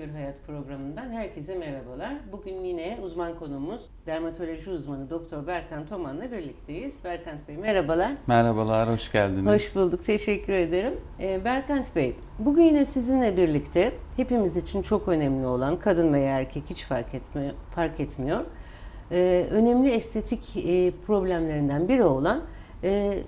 Bir Hayat programından herkese merhabalar. Bugün yine uzman konumuz dermatoloji uzmanı Doktor Berkant Toman'la birlikteyiz. Berkant Bey merhabalar. Merhabalar, hoş geldiniz. Hoş bulduk, teşekkür ederim. Ee, Berkant Bey, bugün yine sizinle birlikte hepimiz için çok önemli olan kadın veya erkek hiç fark etmiyor, fark etmiyor. Ee, önemli estetik e, problemlerinden biri olan e,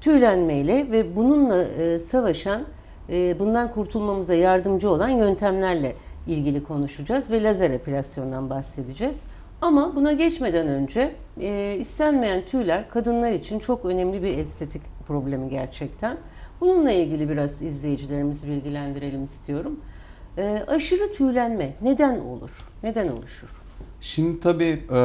tüylenmeyle ve bununla e, savaşan, e, bundan kurtulmamıza yardımcı olan yöntemlerle ilgili konuşacağız ve lazer epilasyondan bahsedeceğiz. Ama buna geçmeden önce e, istenmeyen tüyler kadınlar için çok önemli bir estetik problemi gerçekten. Bununla ilgili biraz izleyicilerimizi bilgilendirelim istiyorum. E, aşırı tüylenme neden olur? Neden oluşur? Şimdi tabii e,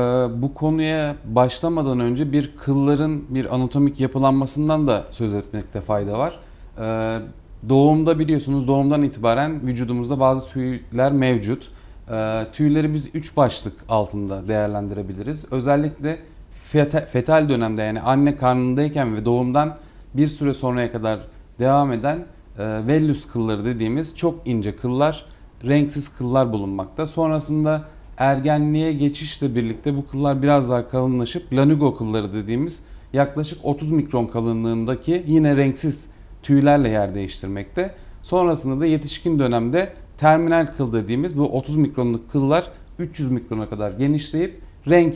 bu konuya başlamadan önce bir kılların bir anatomik yapılanmasından da söz etmekte fayda var. E, doğumda biliyorsunuz doğumdan itibaren vücudumuzda bazı tüyler mevcut. E, tüyleri biz üç başlık altında değerlendirebiliriz. Özellikle feta- fetal dönemde yani anne karnındayken ve doğumdan bir süre sonraya kadar devam eden e, vellus kılları dediğimiz çok ince kıllar, renksiz kıllar bulunmakta. Sonrasında ergenliğe geçişle birlikte bu kıllar biraz daha kalınlaşıp lanugo kılları dediğimiz yaklaşık 30 mikron kalınlığındaki yine renksiz tüylerle yer değiştirmekte. Sonrasında da yetişkin dönemde terminal kıl dediğimiz bu 30 mikronluk kıllar 300 mikrona kadar genişleyip renk,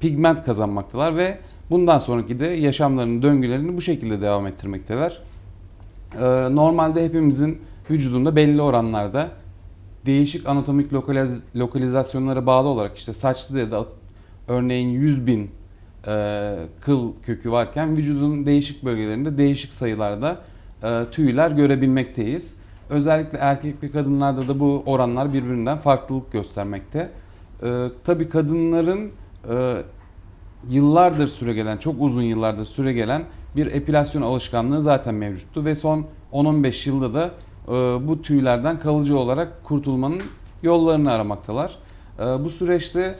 pigment kazanmaktalar ve bundan sonraki de yaşamlarının döngülerini bu şekilde devam ettirmekteler. Ee, Normalde hepimizin vücudunda belli oranlarda değişik anatomik lokaliz- lokalizasyonlara bağlı olarak işte saçlı ya da örneğin 100 bin e, kıl kökü varken vücudun değişik bölgelerinde değişik sayılarda tüyler görebilmekteyiz. Özellikle erkek ve kadınlarda da bu oranlar birbirinden farklılık göstermekte. E, tabii kadınların e, yıllardır süregelen, çok uzun yıllardır süregelen bir epilasyon alışkanlığı zaten mevcuttu ve son 10-15 yılda da e, bu tüylerden kalıcı olarak kurtulmanın yollarını aramaktalar. E, bu süreçte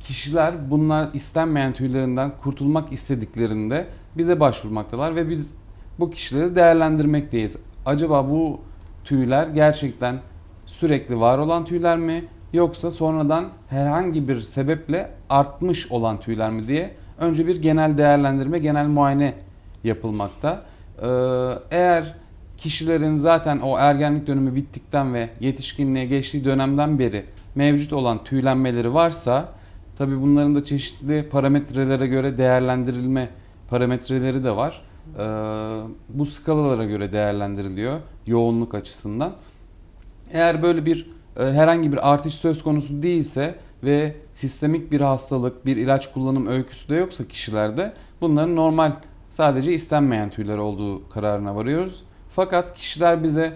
kişiler bunlar istenmeyen tüylerinden kurtulmak istediklerinde bize başvurmaktalar ve biz bu kişileri değerlendirmekteyiz. Acaba bu tüyler gerçekten sürekli var olan tüyler mi yoksa sonradan herhangi bir sebeple artmış olan tüyler mi diye önce bir genel değerlendirme, genel muayene yapılmakta. Ee, eğer kişilerin zaten o ergenlik dönemi bittikten ve yetişkinliğe geçtiği dönemden beri mevcut olan tüylenmeleri varsa tabi bunların da çeşitli parametrelere göre değerlendirilme parametreleri de var. Ee, bu skalalara göre değerlendiriliyor yoğunluk açısından. Eğer böyle bir e, herhangi bir artış söz konusu değilse ve sistemik bir hastalık, bir ilaç kullanım öyküsü de yoksa kişilerde bunların normal sadece istenmeyen tüyler olduğu kararına varıyoruz. Fakat kişiler bize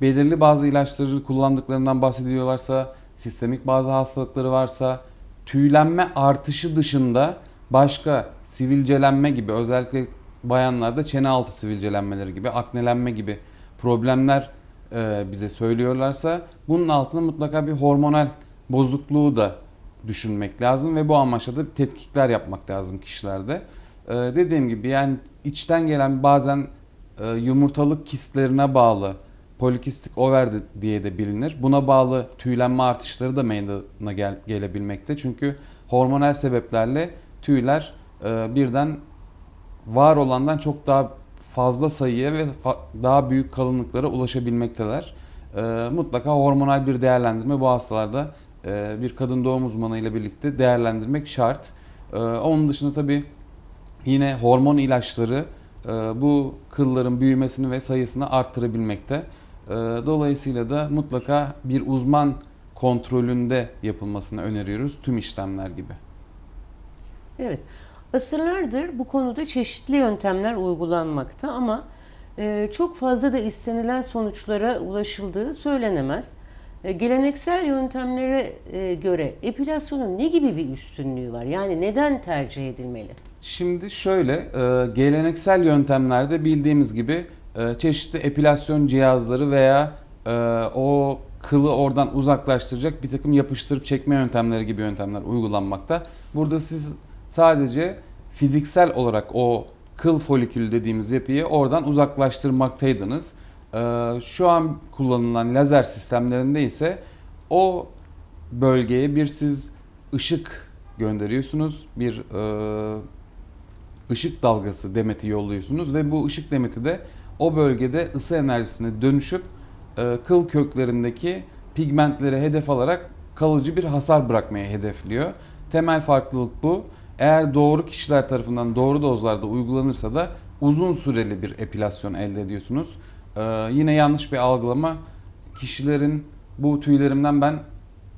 belirli bazı ilaçları kullandıklarından bahsediyorlarsa, sistemik bazı hastalıkları varsa, tüylenme artışı dışında başka sivilcelenme gibi özellikle bayanlarda çene altı sivilcelenmeleri gibi, aknelenme gibi problemler e, bize söylüyorlarsa bunun altına mutlaka bir hormonal bozukluğu da düşünmek lazım ve bu amaçla da tetkikler yapmak lazım kişilerde. E, dediğim gibi yani içten gelen bazen e, yumurtalık kistlerine bağlı polikistik over diye de bilinir. Buna bağlı tüylenme artışları da meydana gel- gelebilmekte. Çünkü hormonal sebeplerle tüyler e, birden var olandan çok daha fazla sayıya ve fa- daha büyük kalınlıklara ulaşabilmekteler. E, mutlaka hormonal bir değerlendirme bu hastalarda e, bir kadın doğum uzmanı ile birlikte değerlendirmek şart. E, onun dışında tabii yine hormon ilaçları e, bu kılların büyümesini ve sayısını arttırabilmekte. E, dolayısıyla da mutlaka bir uzman kontrolünde yapılmasını öneriyoruz tüm işlemler gibi. Evet. Asırlardır bu konuda çeşitli yöntemler uygulanmakta ama e, çok fazla da istenilen sonuçlara ulaşıldığı söylenemez. E, geleneksel yöntemlere e, göre epilasyonun ne gibi bir üstünlüğü var? Yani neden tercih edilmeli? Şimdi şöyle, geleneksel yöntemlerde bildiğimiz gibi çeşitli epilasyon cihazları veya o kılı oradan uzaklaştıracak bir takım yapıştırıp çekme yöntemleri gibi yöntemler uygulanmakta. Burada siz sadece fiziksel olarak o kıl folikülü dediğimiz yapıyı oradan uzaklaştırmaktaydınız. Ee, şu an kullanılan lazer sistemlerinde ise o bölgeye bir siz ışık gönderiyorsunuz. Bir e, ışık dalgası demeti yolluyorsunuz ve bu ışık demeti de o bölgede ısı enerjisine dönüşüp e, kıl köklerindeki pigmentleri hedef alarak kalıcı bir hasar bırakmaya hedefliyor. Temel farklılık bu. Eğer doğru kişiler tarafından doğru dozlarda uygulanırsa da uzun süreli bir epilasyon elde ediyorsunuz. Ee, yine yanlış bir algılama. Kişilerin bu tüylerimden ben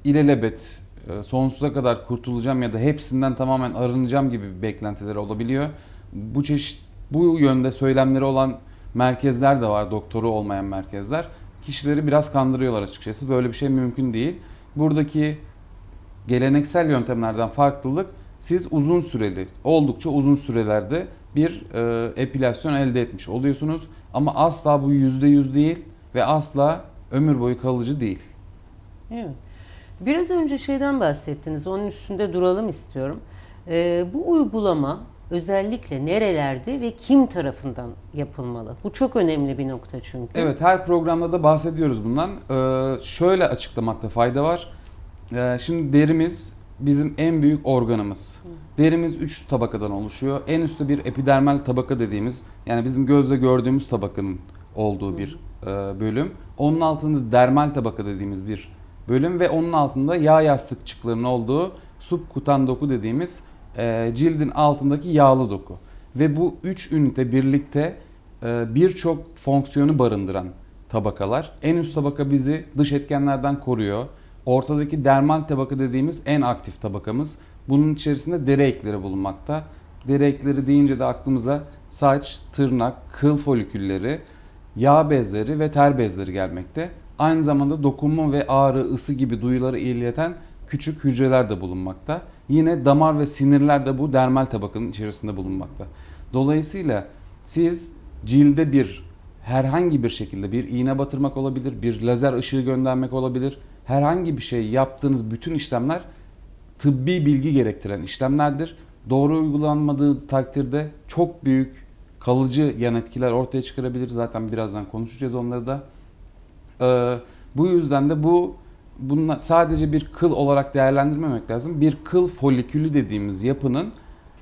ilelebet e, sonsuza kadar kurtulacağım ya da hepsinden tamamen arınacağım gibi beklentileri olabiliyor. Bu çeşit bu yönde söylemleri olan merkezler de var, doktoru olmayan merkezler. Kişileri biraz kandırıyorlar açıkçası. Böyle bir şey mümkün değil. Buradaki geleneksel yöntemlerden farklılık siz uzun süreli, oldukça uzun sürelerde bir e, epilasyon elde etmiş oluyorsunuz. Ama asla bu yüzde yüz değil ve asla ömür boyu kalıcı değil. Evet. Biraz önce şeyden bahsettiniz. Onun üstünde duralım istiyorum. Ee, bu uygulama özellikle nerelerde ve kim tarafından yapılmalı? Bu çok önemli bir nokta çünkü. Evet her programda da bahsediyoruz bundan. Ee, şöyle açıklamakta fayda var. Ee, şimdi derimiz bizim en büyük organımız. Derimiz 3 tabakadan oluşuyor. En üstte bir epidermal tabaka dediğimiz yani bizim gözle gördüğümüz tabakanın olduğu bir e, bölüm. Onun altında dermal tabaka dediğimiz bir bölüm ve onun altında yağ yastıkçıklarının olduğu subkutan doku dediğimiz e, cildin altındaki yağlı doku. Ve bu üç ünite birlikte e, birçok fonksiyonu barındıran tabakalar. En üst tabaka bizi dış etkenlerden koruyor. Ortadaki dermal tabaka dediğimiz en aktif tabakamız. Bunun içerisinde deri ekleri bulunmakta. Deri ekleri deyince de aklımıza saç, tırnak, kıl folikülleri, yağ bezleri ve ter bezleri gelmekte. Aynı zamanda dokunma ve ağrı, ısı gibi duyuları ileten küçük hücreler de bulunmakta. Yine damar ve sinirler de bu dermal tabakanın içerisinde bulunmakta. Dolayısıyla siz cilde bir herhangi bir şekilde bir iğne batırmak olabilir, bir lazer ışığı göndermek olabilir. Herhangi bir şey yaptığınız bütün işlemler tıbbi bilgi gerektiren işlemlerdir. Doğru uygulanmadığı takdirde çok büyük kalıcı yan etkiler ortaya çıkarabilir. Zaten birazdan konuşacağız onları da. Ee, bu yüzden de bu bunlar sadece bir kıl olarak değerlendirmemek lazım. Bir kıl folikülü dediğimiz yapının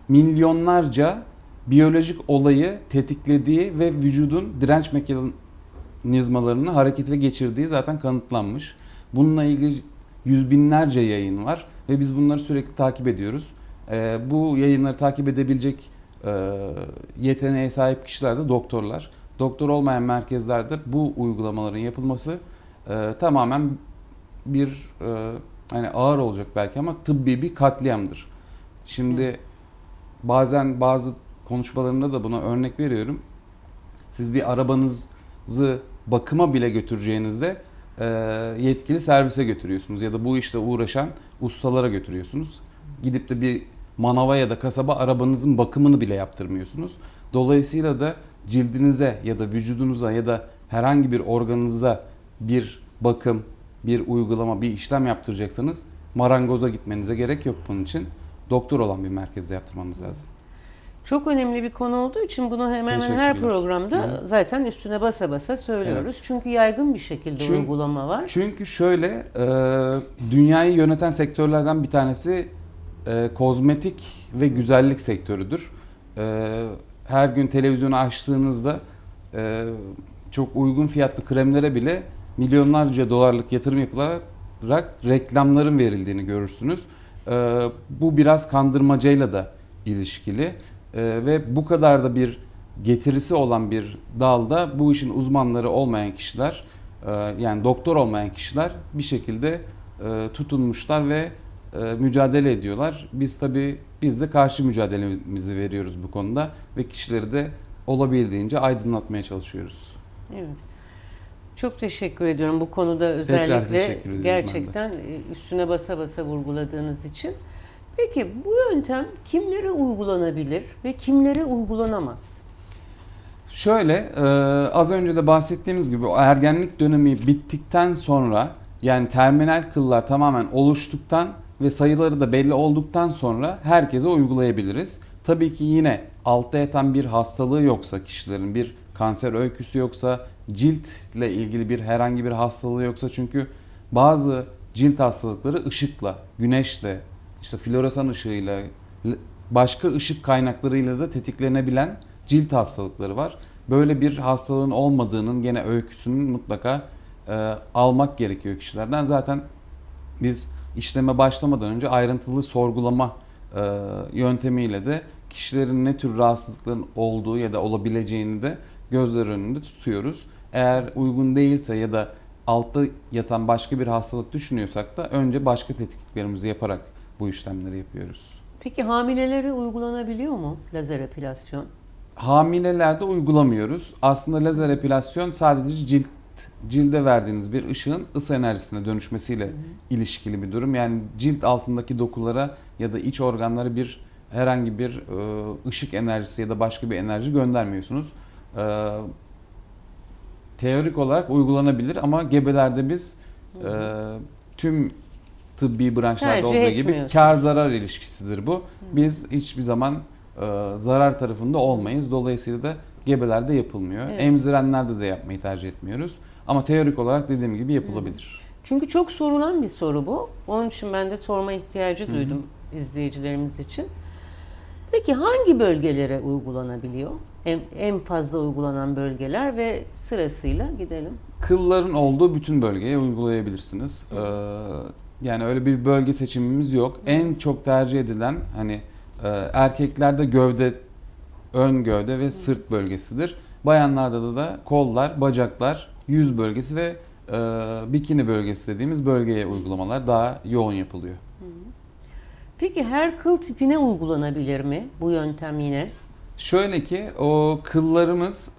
milyonlarca biyolojik olayı tetiklediği ve vücudun direnç mekanizmalarını harekete geçirdiği zaten kanıtlanmış. Bununla ilgili yüz binlerce yayın var ve biz bunları sürekli takip ediyoruz. Ee, bu yayınları takip edebilecek e, yeteneğe sahip kişiler de doktorlar. Doktor olmayan merkezlerde bu uygulamaların yapılması e, tamamen bir e, hani ağır olacak belki ama tıbbi bir katliamdır. Şimdi bazen bazı konuşmalarımda da buna örnek veriyorum. Siz bir arabanızı bakıma bile götüreceğinizde e, yetkili servise götürüyorsunuz ya da bu işte uğraşan ustalara götürüyorsunuz. Gidip de bir manava ya da kasaba arabanızın bakımını bile yaptırmıyorsunuz. Dolayısıyla da cildinize ya da vücudunuza ya da herhangi bir organınıza bir bakım, bir uygulama, bir işlem yaptıracaksanız marangoza gitmenize gerek yok bunun için. Doktor olan bir merkezde yaptırmanız lazım. Çok önemli bir konu olduğu için bunu hemen hemen her programda Hı. zaten üstüne basa basa söylüyoruz. Çünkü yaygın bir şekilde Çünkü- uygulama var. Çünkü şöyle e, dünyayı yöneten sektörlerden bir tanesi e, kozmetik ve güzellik sektörüdür. E, her gün televizyonu açtığınızda e, çok uygun fiyatlı kremlere bile milyonlarca dolarlık yatırım yapılarak reklamların verildiğini görürsünüz. E, bu biraz kandırmacayla da ilişkili E, ve bu kadar da bir getirisi olan bir dalda bu işin uzmanları olmayan kişiler e, yani doktor olmayan kişiler bir şekilde e, tutunmuşlar ve e, mücadele ediyorlar. Biz tabi biz de karşı mücadelemizi veriyoruz bu konuda ve kişileri de olabildiğince aydınlatmaya çalışıyoruz. Evet. Çok teşekkür ediyorum bu konuda özellikle gerçekten üstüne basa basa vurguladığınız için. Peki bu yöntem kimlere uygulanabilir ve kimlere uygulanamaz? Şöyle e, az önce de bahsettiğimiz gibi ergenlik dönemi bittikten sonra yani terminal kıllar tamamen oluştuktan ve sayıları da belli olduktan sonra herkese uygulayabiliriz. Tabii ki yine altta yatan bir hastalığı yoksa kişilerin bir kanser öyküsü yoksa ciltle ilgili bir herhangi bir hastalığı yoksa çünkü bazı cilt hastalıkları ışıkla, güneşle, işte floresan ışığıyla, başka ışık kaynaklarıyla da tetiklenebilen cilt hastalıkları var. Böyle bir hastalığın olmadığının gene öyküsünün mutlaka e, almak gerekiyor kişilerden. Zaten biz işleme başlamadan önce ayrıntılı sorgulama e, yöntemiyle de kişilerin ne tür rahatsızlıkların olduğu ya da olabileceğini de gözler önünde tutuyoruz. Eğer uygun değilse ya da altta yatan başka bir hastalık düşünüyorsak da önce başka tetkiklerimizi yaparak bu işlemleri yapıyoruz. Peki hamilelere uygulanabiliyor mu lazer epilasyon? Hamilelerde uygulamıyoruz. Aslında lazer epilasyon sadece cilt cilde verdiğiniz bir ışığın ısı enerjisine dönüşmesiyle ilişkili bir durum. Yani cilt altındaki dokulara ya da iç organlara bir herhangi bir e, ışık enerjisi ya da başka bir enerji göndermiyorsunuz. E, teorik olarak uygulanabilir ama gebelerde biz e, tüm tıbbi branşlarda Tercih olduğu gibi kar zarar ilişkisidir bu. Biz hiçbir zaman e, zarar tarafında olmayız. Dolayısıyla da gebelerde yapılmıyor. Evet. Emzirenlerde de yapmayı tercih etmiyoruz. Ama teorik olarak dediğim gibi yapılabilir. Çünkü çok sorulan bir soru bu. Onun için ben de sorma ihtiyacı duydum izleyicilerimiz için. Peki hangi bölgelere uygulanabiliyor? En, en fazla uygulanan bölgeler ve sırasıyla gidelim. Kılların olduğu bütün bölgeye uygulayabilirsiniz. Ee, yani öyle bir bölge seçimimiz yok. En çok tercih edilen hani e, erkeklerde gövde, ön gövde ve sırt bölgesidir. Bayanlarda da, da kollar, bacaklar, yüz bölgesi ve e, bikini bölgesi dediğimiz bölgeye uygulamalar daha yoğun yapılıyor. Peki her kıl tipine uygulanabilir mi bu yöntem yine? Şöyle ki o kıllarımız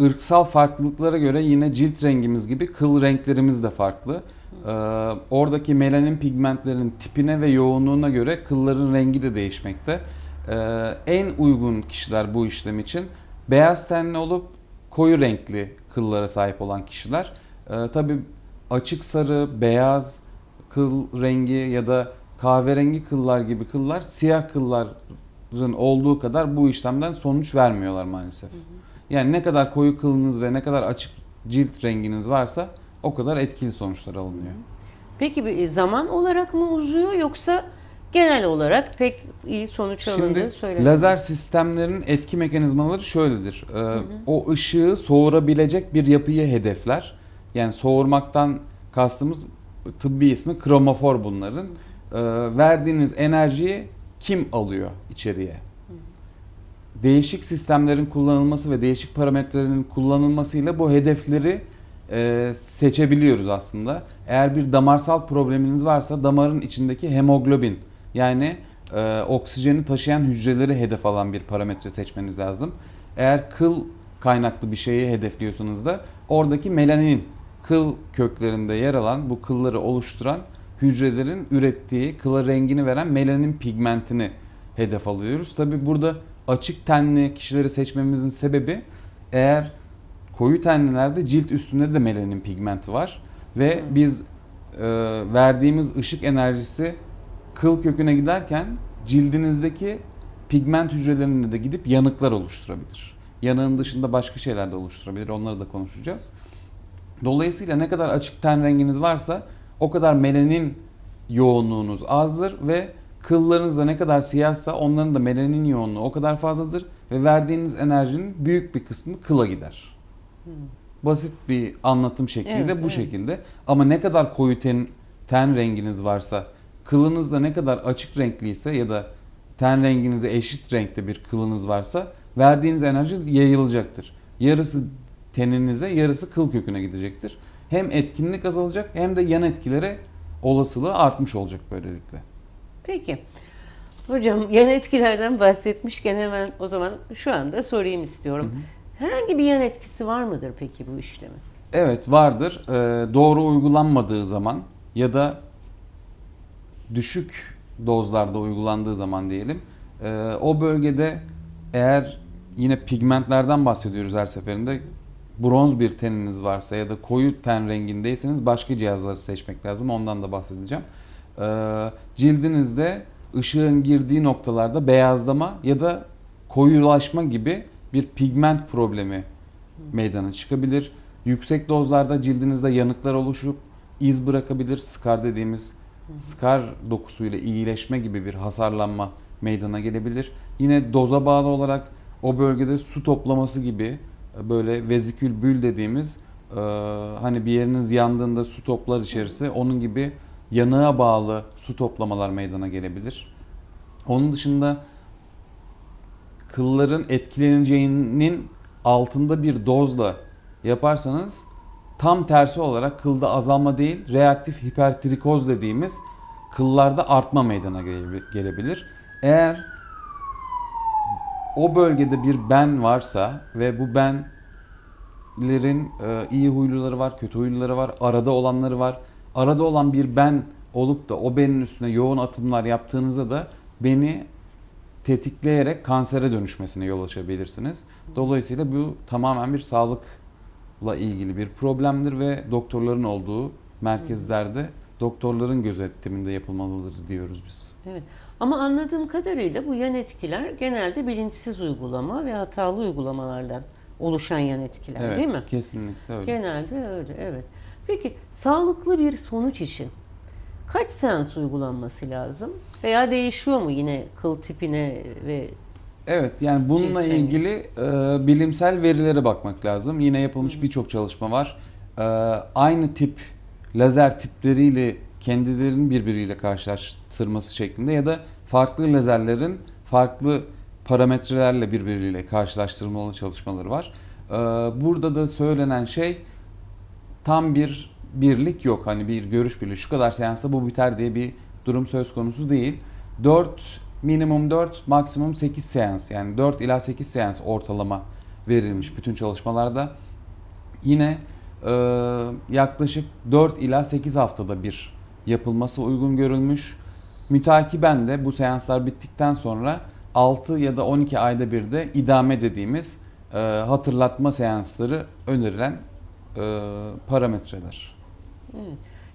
ırksal farklılıklara göre yine cilt rengimiz gibi kıl renklerimiz de farklı. Ee, oradaki melanin pigmentlerinin tipine ve yoğunluğuna göre kılların rengi de değişmekte. Ee, en uygun kişiler bu işlem için beyaz tenli olup koyu renkli kıllara sahip olan kişiler. Ee, Tabii açık sarı, beyaz kıl rengi ya da kahverengi kıllar gibi kıllar siyah kılların olduğu kadar bu işlemden sonuç vermiyorlar maalesef. Yani ne kadar koyu kılınız ve ne kadar açık cilt renginiz varsa o kadar etkili sonuçlar alınıyor. Peki bir zaman olarak mı uzuyor yoksa genel olarak pek iyi sonuç alındığı Şimdi söyleniyor. lazer sistemlerin etki mekanizmaları şöyledir. Ee, O ışığı soğurabilecek bir yapıyı hedefler. Yani soğurmaktan kastımız tıbbi ismi kromofor bunların. Ee, verdiğiniz enerjiyi kim alıyor içeriye? Değişik sistemlerin kullanılması ve değişik parametrelerin kullanılmasıyla bu hedefleri e, seçebiliyoruz aslında. Eğer bir damarsal probleminiz varsa damarın içindeki hemoglobin yani e, oksijeni taşıyan hücreleri hedef alan bir parametre seçmeniz lazım. Eğer kıl kaynaklı bir şeyi hedefliyorsanız da oradaki melanin kıl köklerinde yer alan bu kılları oluşturan hücrelerin ürettiği kıla rengini veren melanin pigmentini hedef alıyoruz. Tabi burada açık tenli kişileri seçmemizin sebebi eğer koyu tenlilerde cilt üstünde de melanin pigmenti var ve biz e, verdiğimiz ışık enerjisi kıl köküne giderken cildinizdeki pigment hücrelerinde de gidip yanıklar oluşturabilir. Yanığın dışında başka şeyler de oluşturabilir. Onları da konuşacağız. Dolayısıyla ne kadar açık ten renginiz varsa o kadar melanin yoğunluğunuz azdır ve kıllarınız da ne kadar siyahsa onların da melanin yoğunluğu o kadar fazladır ve verdiğiniz enerjinin büyük bir kısmı kıla gider. Basit bir anlatım şekliyle Evet, bu evet. şekilde. Ama ne kadar koyu ten, ten renginiz varsa, kılınız da ne kadar açık renkliyse ya da ten renginize eşit renkte bir kılınız varsa verdiğiniz enerji yayılacaktır. Yarısı teninize, yarısı kıl köküne gidecektir. Hem etkinlik azalacak hem de yan etkilere olasılığı artmış olacak böylelikle. Peki. Hocam yan etkilerden bahsetmişken hemen o zaman şu anda sorayım istiyorum. Herhangi bir yan etkisi var mıdır peki bu işlemin? Evet vardır. Ee, doğru uygulanmadığı zaman ya da düşük dozlarda uygulandığı zaman diyelim ee, o bölgede eğer yine pigmentlerden bahsediyoruz her seferinde bronz bir teniniz varsa ya da koyu ten rengindeyseniz başka cihazları seçmek lazım. Ondan da bahsedeceğim. Ee, cildinizde ışığın girdiği noktalarda beyazlama ya da koyulaşma gibi bir pigment problemi meydana çıkabilir. Yüksek dozlarda cildinizde yanıklar oluşup iz bırakabilir. Skar dediğimiz skar dokusuyla iyileşme gibi bir hasarlanma meydana gelebilir. Yine doza bağlı olarak o bölgede su toplaması gibi e, böyle vezikül bül dediğimiz e, hani bir yeriniz yandığında su toplar içerisi onun gibi yanığa bağlı su toplamalar meydana gelebilir. Onun dışında kılların etkileneceğinin altında bir dozla yaparsanız tam tersi olarak kılda azalma değil reaktif hipertrikoz dediğimiz kıllarda artma meydana gele- gelebilir. Eğer o bölgede bir ben varsa ve bu benlerin e, iyi huyluları var, kötü huyluları var, arada olanları var. Arada olan bir ben olup da o benin üstüne yoğun atımlar yaptığınızda da beni tetikleyerek kansere dönüşmesine yol açabilirsiniz. Dolayısıyla bu tamamen bir sağlıkla ilgili bir problemdir ve doktorların olduğu merkezlerde doktorların gözetiminde yapılmalıdır diyoruz biz. Evet. Ama anladığım kadarıyla bu yan etkiler genelde bilinçsiz uygulama ve hatalı uygulamalardan oluşan yan etkiler Evet, değil mi? kesinlikle öyle. Genelde öyle, evet. Peki sağlıklı bir sonuç için kaç seans uygulanması lazım? Veya değişiyor mu yine kıl tipine ve Evet yani bununla ilgili e, bilimsel verilere bakmak lazım. Yine yapılmış birçok çalışma var. E, aynı tip lazer tipleriyle kendilerinin birbiriyle karşılaştırması şeklinde ya da farklı lazerlerin farklı parametrelerle birbiriyle karşılaştırmalı çalışmaları var. E, burada da söylenen şey tam bir birlik yok. Hani bir görüş birliği. Şu kadar seansta bu biter diye bir durum söz konusu değil. 4 minimum 4 maksimum 8 seans yani 4 ila 8 seans ortalama verilmiş bütün çalışmalarda. Yine e, yaklaşık 4 ila 8 haftada bir yapılması uygun görülmüş. Mütakiben de bu seanslar bittikten sonra 6 ya da 12 ayda bir de idame dediğimiz e, hatırlatma seansları önerilen e, parametreler.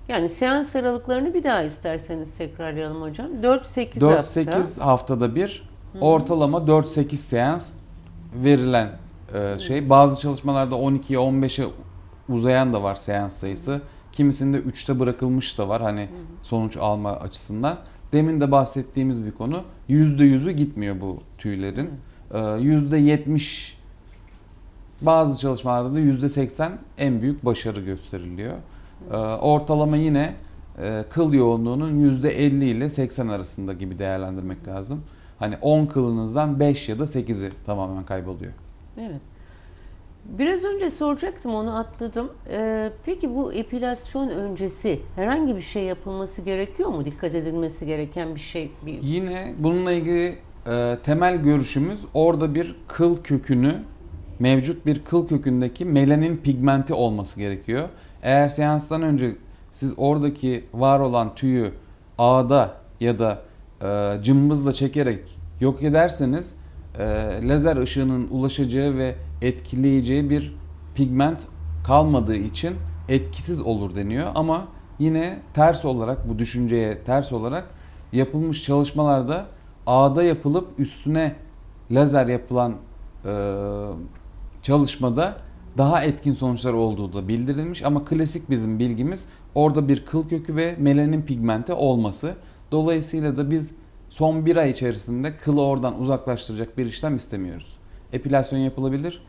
Yani seans aralıklarını bir daha isterseniz tekrarlayalım hocam. 4-8 hafta. 4-8 haftada bir ortalama 4-8 seans verilen e, şey. Bazı çalışmalarda 12'ye 15'e uzayan da var seans sayısı. Kimisinde 3'te bırakılmış da var hani sonuç alma açısından. Demin de bahsettiğimiz bir konu. %100'ü gitmiyor bu tüylerin. E, %70 bazı çalışmalarda da %80 en büyük başarı gösteriliyor. E, ortalama yine e, kıl yoğunluğunun %50 ile 80 arasında gibi değerlendirmek lazım. Hani 10 kılınızdan 5 ya da 8'i tamamen kayboluyor. Evet. Biraz önce soracaktım onu atladım. Ee, peki bu epilasyon öncesi herhangi bir şey yapılması gerekiyor mu? Dikkat edilmesi gereken bir şey. Bir... Yine bununla ilgili e, temel görüşümüz orada bir kıl kökünü mevcut bir kıl kökündeki melanin pigmenti olması gerekiyor. Eğer seanstan önce siz oradaki var olan tüyü ağda ya da e, cımbızla çekerek yok ederseniz e, lazer ışığının ulaşacağı ve etkileyeceği bir pigment kalmadığı için etkisiz olur deniyor. Ama yine ters olarak bu düşünceye ters olarak yapılmış çalışmalarda ağda yapılıp üstüne lazer yapılan e, çalışmada daha etkin sonuçlar olduğu da bildirilmiş ama klasik bizim bilgimiz orada bir kıl kökü ve melanin pigmenti olması. Dolayısıyla da biz son bir ay içerisinde kılı oradan uzaklaştıracak bir işlem istemiyoruz. Epilasyon yapılabilir.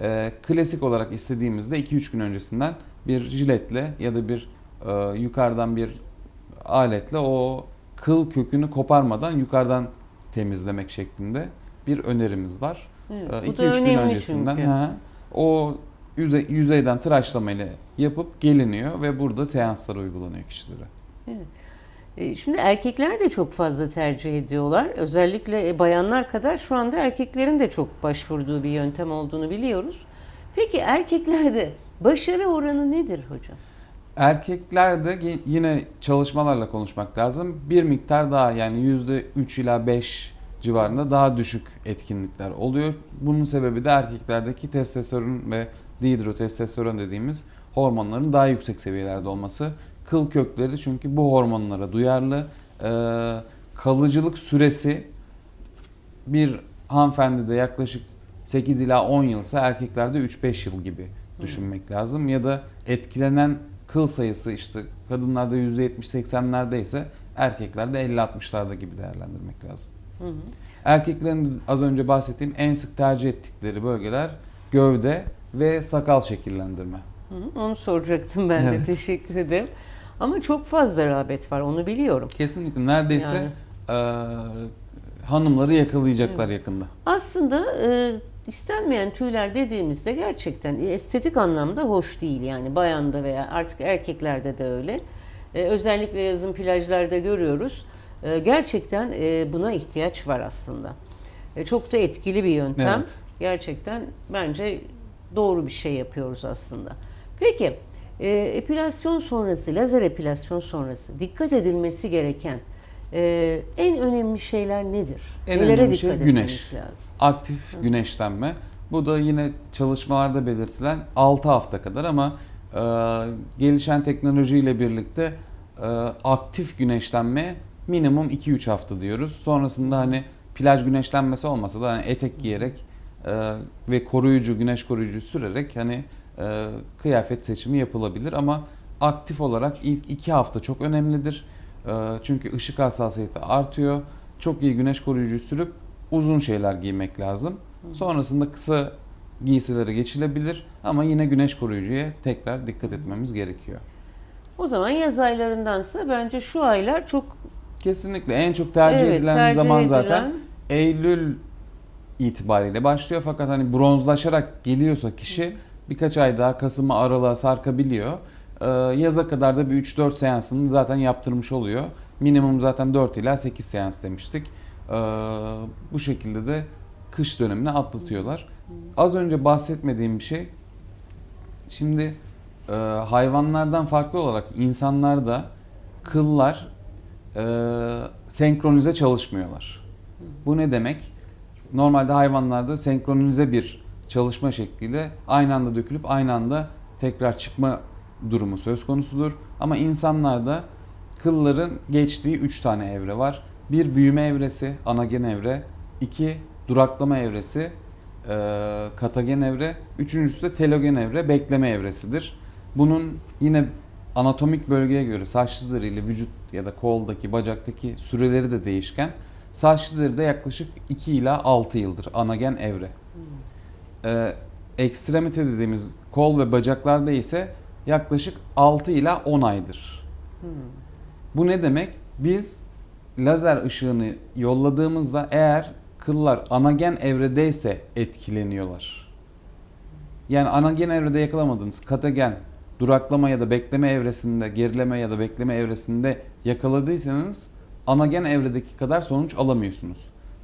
Ee, klasik olarak istediğimizde 2-3 gün öncesinden bir jiletle ya da bir e, yukarıdan bir aletle o kıl kökünü koparmadan yukarıdan temizlemek şeklinde bir önerimiz var. Evet, Ee, bu da 2-3 gün öncesinden ha, o yüzey, yüzeyden tıraşlamayla yapıp geliniyor ve burada seanslar uygulanıyor kişilere. E, Şimdi erkekler de çok fazla tercih ediyorlar. Özellikle e, bayanlar kadar şu anda erkeklerin de çok başvurduğu bir yöntem olduğunu biliyoruz. Peki erkeklerde başarı oranı nedir hocam? Erkeklerde yine çalışmalarla konuşmak lazım. Bir miktar daha yani %3 ila 5 civarında daha düşük etkinlikler oluyor. Bunun sebebi de erkeklerdeki testosteron ve dihidrotestosteron dediğimiz hormonların daha yüksek seviyelerde olması. Kıl kökleri çünkü bu hormonlara duyarlı. Ee, kalıcılık süresi bir hanımefendide yaklaşık 8 ila 10 yılsa erkeklerde 3-5 yıl gibi düşünmek lazım ya da etkilenen kıl sayısı işte kadınlarda %70-80'lerde ise erkeklerde 50-60'larda gibi değerlendirmek lazım. Hı hı. Erkeklerin az önce bahsettiğim en sık tercih ettikleri bölgeler gövde ve sakal şekillendirme. Hı hı, Onu soracaktım ben de. Evet. Teşekkür ederim. Ama çok fazla rağbet var. Onu biliyorum. Kesinlikle neredeyse Yani. eee, hanımları yakalayacaklar yakında. Aslında e, istenmeyen tüyler dediğimizde gerçekten estetik anlamda hoş değil yani bayanda veya artık erkeklerde de öyle. E, özellikle yazın plajlarda görüyoruz. E, gerçekten e, buna ihtiyaç var aslında. E, çok da etkili bir yöntem. Evet. Gerçekten bence doğru bir şey yapıyoruz aslında. Peki e, epilasyon sonrası, lazer epilasyon sonrası dikkat edilmesi gereken e, en önemli şeyler nedir? En Nelere önemli şey güneş. lazım? Aktif güneşlenme. Bu da yine çalışmalarda belirtilen 6 hafta kadar ama e, gelişen teknolojiyle birlikte e, aktif güneşlenme minimum 2-3 hafta diyoruz. Sonrasında hani plaj güneşlenmesi olmasa da hani etek giyerek ve koruyucu, güneş koruyucu sürerek hani e, kıyafet seçimi yapılabilir ama aktif olarak ilk 2 hafta çok önemlidir. E, çünkü ışık hassasiyeti artıyor. Çok iyi güneş koruyucu sürüp uzun şeyler giymek lazım. Sonrasında kısa giysilere geçilebilir ama yine güneş koruyucuya tekrar dikkat etmemiz gerekiyor. O zaman yaz aylarındansa bence şu aylar çok Kesinlikle en çok tercih evet, edilen tercih zaman edilen- zaten Eylül itibariyle başlıyor fakat hani bronzlaşarak geliyorsa kişi birkaç ay daha Kasım'a Aralık'a sarkabiliyor. Ee, yaza kadar da bir 3-4 seansını zaten yaptırmış oluyor. Minimum zaten 4 ila 8 seans demiştik. Ee, bu şekilde de kış dönemini atlatıyorlar. Az önce bahsetmediğim bir şey şimdi e, hayvanlardan farklı olarak insanlarda kıllar e, senkronize çalışmıyorlar. Bu ne demek? Normalde hayvanlarda senkronize bir çalışma şekliyle aynı anda dökülüp aynı anda tekrar çıkma durumu söz konusudur. Ama insanlarda kılların geçtiği 3 tane evre var. Bir büyüme evresi, anagen evre. iki duraklama evresi, e, katagen evre. Üçüncüsü de telogen evre, bekleme evresidir. Bunun yine anatomik bölgeye göre deri ile vücut ya da koldaki, bacaktaki süreleri de değişken. Saçlı deride yaklaşık 2 ila 6 yıldır anagen evre. Ee, ekstremite dediğimiz kol ve bacaklarda ise yaklaşık 6 ila 10 aydır. Bu ne demek? Biz lazer ışığını yolladığımızda eğer kıllar anagen evredeyse etkileniyorlar. Yani anagen evrede yakalamadığınız katagen, duraklama ya da bekleme evresinde, gerileme ya da bekleme evresinde yakaladıysanız anagen evredeki kadar sonuç alamıyorsunuz.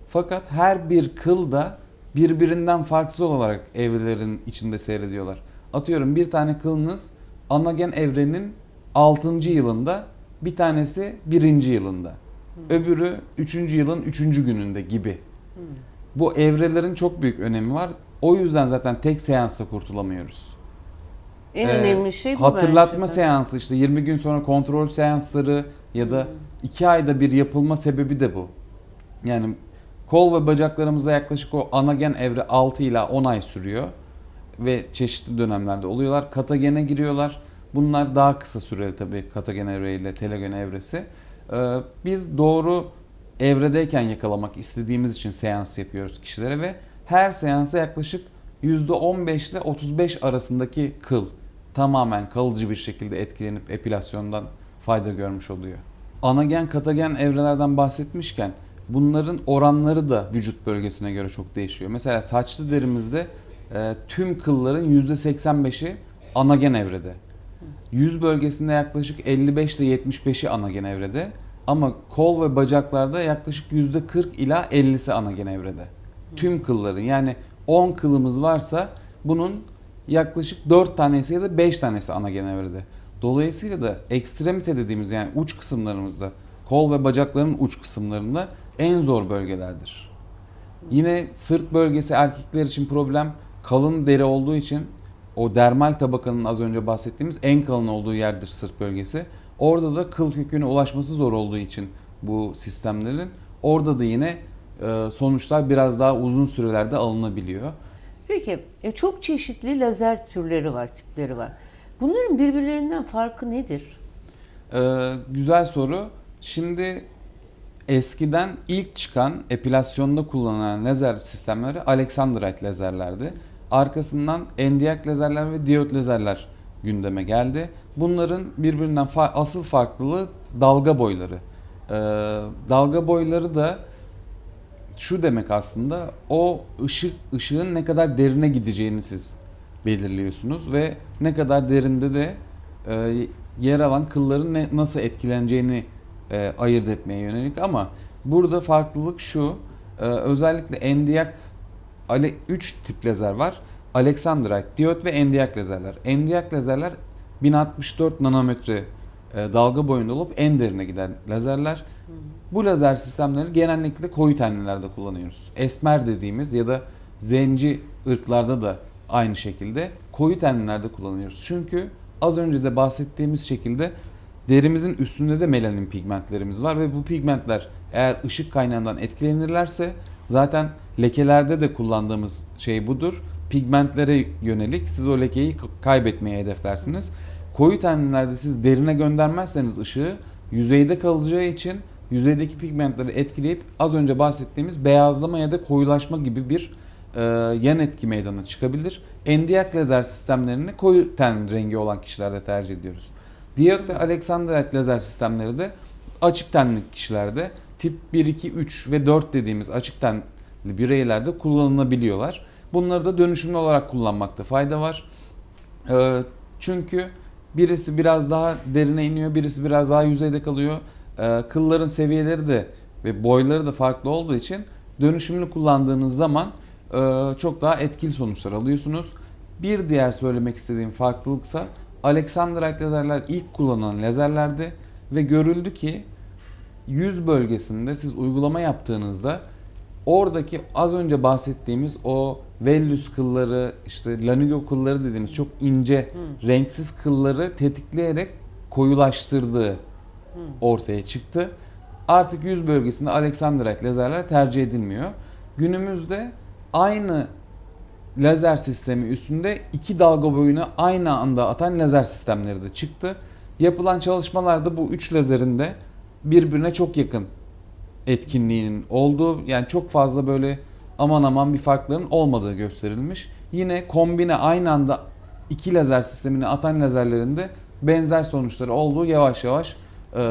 Fakat her bir kıl da birbirinden farksız olarak evrelerin içinde seyrediyorlar. Atıyorum bir tane kılınız anagen evrenin 6. yılında, bir tanesi 1. yılında. Öbürü 3. yılın 3. gününde gibi. Bu evrelerin çok büyük önemi var. O yüzden zaten tek seansla kurtulamıyoruz. En Ee, önemli şey bu Hatırlatma bence de. seansı işte 20 gün sonra kontrol seansları ya da 2 ayda bir yapılma sebebi de bu. Yani kol ve bacaklarımızda yaklaşık o anagen evre 6 ila 10 ay sürüyor ve çeşitli dönemlerde oluyorlar. Katagene giriyorlar. Bunlar daha kısa süreli tabii katagen evre ile telogen evresi. Ee, biz doğru evredeyken yakalamak istediğimiz için seans yapıyoruz kişilere ve her seansta yaklaşık %15 ile 35 arasındaki kıl tamamen kalıcı bir şekilde etkilenip epilasyondan fayda görmüş oluyor. Anagen katagen evrelerden bahsetmişken bunların oranları da vücut bölgesine göre çok değişiyor. Mesela saçlı derimizde e, tüm kılların %85'i anagen evrede. Yüz bölgesinde yaklaşık 55 ile 75'i anagen evrede. Ama kol ve bacaklarda yaklaşık %40 ila 50'si anagen evrede. Tüm kılların yani 10 kılımız varsa bunun yaklaşık 4 tanesi ya da 5 tanesi anagen evrede. Dolayısıyla da ekstremite dediğimiz yani uç kısımlarımızda kol ve bacakların uç kısımlarında en zor bölgelerdir. Yine sırt bölgesi erkekler için problem kalın deri olduğu için o dermal tabakanın az önce bahsettiğimiz en kalın olduğu yerdir sırt bölgesi. Orada da kıl köküne ulaşması zor olduğu için bu sistemlerin orada da yine e, sonuçlar biraz daha uzun sürelerde alınabiliyor. Peki e, çok çeşitli lazer türleri var, tipleri var. Bunların birbirlerinden farkı nedir? Ee, güzel soru. Şimdi eskiden ilk çıkan epilasyonda kullanılan lazer sistemleri Alexandrite lazerlerdi. Arkasından endiyak lazerler ve diyot lazerler gündeme geldi. Bunların birbirinden fa- asıl farklılığı dalga boyları. Ee, dalga boyları da şu demek aslında o ışık ışığın ne kadar derine gideceğini siz belirliyorsunuz ve ne kadar derinde de e, yer alan kılların ne, nasıl etkileneceğini e, ayırt etmeye yönelik ama burada farklılık şu e, özellikle endiyak 3 tip lazer var. Alexandrite, diyot ve endiyak lazerler. Endiyak lazerler 1064 nanometre e, dalga boyunda olup en derine giden lazerler. Bu lazer sistemleri genellikle koyu tenlilerde kullanıyoruz. Esmer dediğimiz ya da zenci ırklarda da aynı şekilde koyu tenlilerde kullanıyoruz. Çünkü az önce de bahsettiğimiz şekilde derimizin üstünde de melanin pigmentlerimiz var ve bu pigmentler eğer ışık kaynağından etkilenirlerse zaten lekelerde de kullandığımız şey budur. Pigmentlere yönelik siz o lekeyi kaybetmeye hedeflersiniz. Koyu tenlilerde siz derine göndermezseniz ışığı yüzeyde kalacağı için yüzeydeki pigmentleri etkileyip az önce bahsettiğimiz beyazlama ya da koyulaşma gibi bir e, yan etki meydana çıkabilir. Endiyak lazer sistemlerini koyu ten rengi olan kişilerde tercih ediyoruz. Diyot ve Alexandrite lazer sistemleri de açık tenli kişilerde tip 1, 2, 3 ve 4 dediğimiz açık tenli bireylerde kullanılabiliyorlar. Bunları da dönüşümlü olarak kullanmakta fayda var. Ee, çünkü birisi biraz daha derine iniyor, birisi biraz daha yüzeyde kalıyor. Ee, kılların seviyeleri de ve boyları da farklı olduğu için dönüşümlü kullandığınız zaman e, çok daha etkili sonuçlar alıyorsunuz. Bir diğer söylemek istediğim farklılıksa Alexandrite lazerler ilk kullanılan lazerlerdi ve görüldü ki yüz bölgesinde siz uygulama yaptığınızda oradaki az önce bahsettiğimiz o vellus kılları işte lanugo kılları dediğimiz çok ince renksiz kılları tetikleyerek koyulaştırdığı ortaya çıktı. Artık yüz bölgesinde Alexandrite lazerler tercih edilmiyor. Günümüzde aynı lazer sistemi üstünde iki dalga boyunu aynı anda atan lazer sistemleri de çıktı. Yapılan çalışmalarda bu üç lazerin de birbirine çok yakın etkinliğinin olduğu yani çok fazla böyle aman aman bir farkların olmadığı gösterilmiş. Yine kombine aynı anda iki lazer sistemini atan lazerlerinde benzer sonuçları olduğu yavaş yavaş e,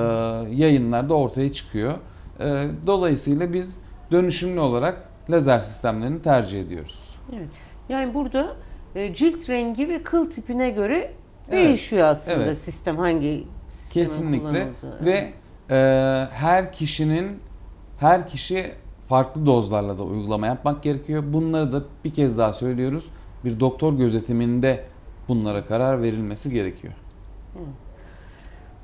yayınlarda ortaya çıkıyor. E, dolayısıyla biz dönüşümlü olarak lazer sistemlerini tercih ediyoruz. Evet. Yani burada e, cilt rengi ve kıl tipine göre Evet, değişiyor aslında evet. sistem hangi sistemin Kesinlikle ve e, her kişinin her kişi farklı dozlarla da uygulama yapmak gerekiyor. Bunları da bir kez daha söylüyoruz. Bir doktor gözetiminde bunlara karar verilmesi gerekiyor.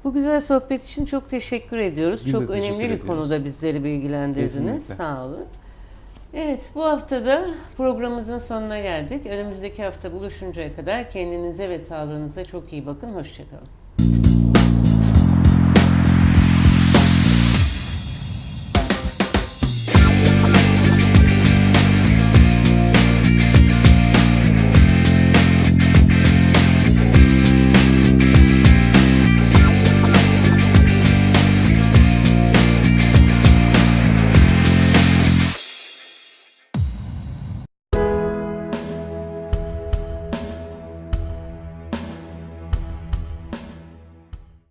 Bu güzel sohbet için çok teşekkür ediyoruz. Biz çok önemli bir ediyoruz. konuda bizleri bilgilendirdiniz. Kesinlikle. Sağ olun. Evet, bu haftada programımızın sonuna geldik. Önümüzdeki hafta buluşuncaya kadar kendinize ve sağlığınıza çok iyi bakın. Hoşçakalın.